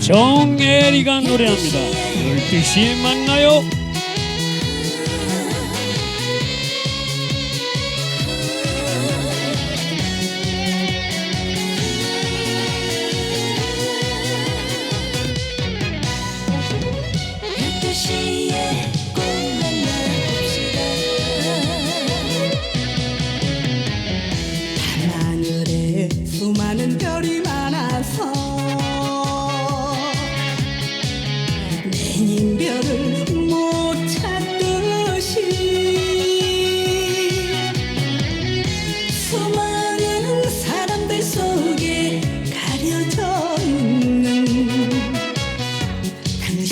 정혜리가 노래합니다. 12시에 만나요.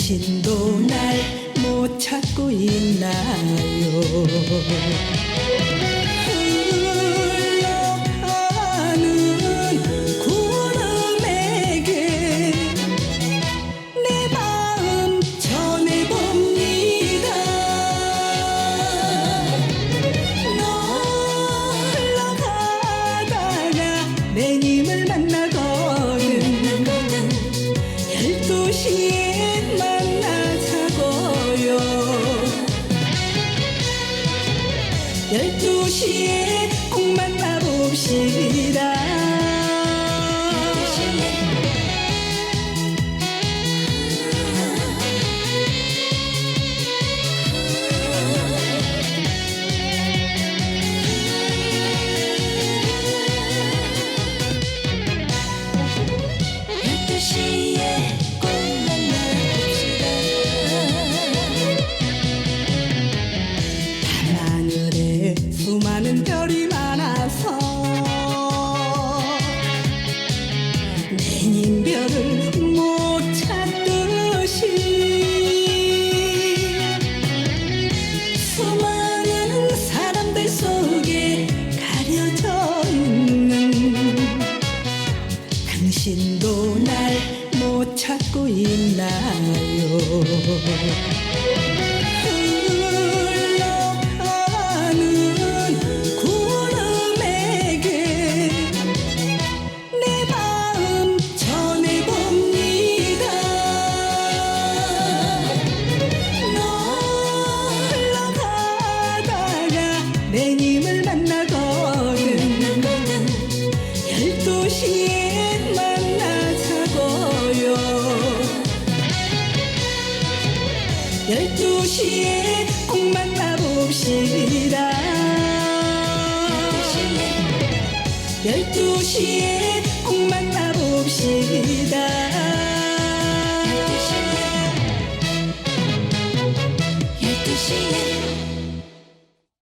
당신도 날 못 찾고 있나요? 흘러가는 구름에게 내 마음 전해봅니다. 놀러 가다가 내 님을 만나거든 열두 시에 열두 시에 꼭 만나봅시다 수많은 별이 많아서 내님 별을 못 찾듯이 수많은 사람들 속에 가려져 있는 당신도 날 못 찾고 있나요 내님을 만나거든. 열두 시에 만나자고요. 열두 시에 꼭 만나봅시다. 열두 시에 꼭 만나봅시다. 열두 시에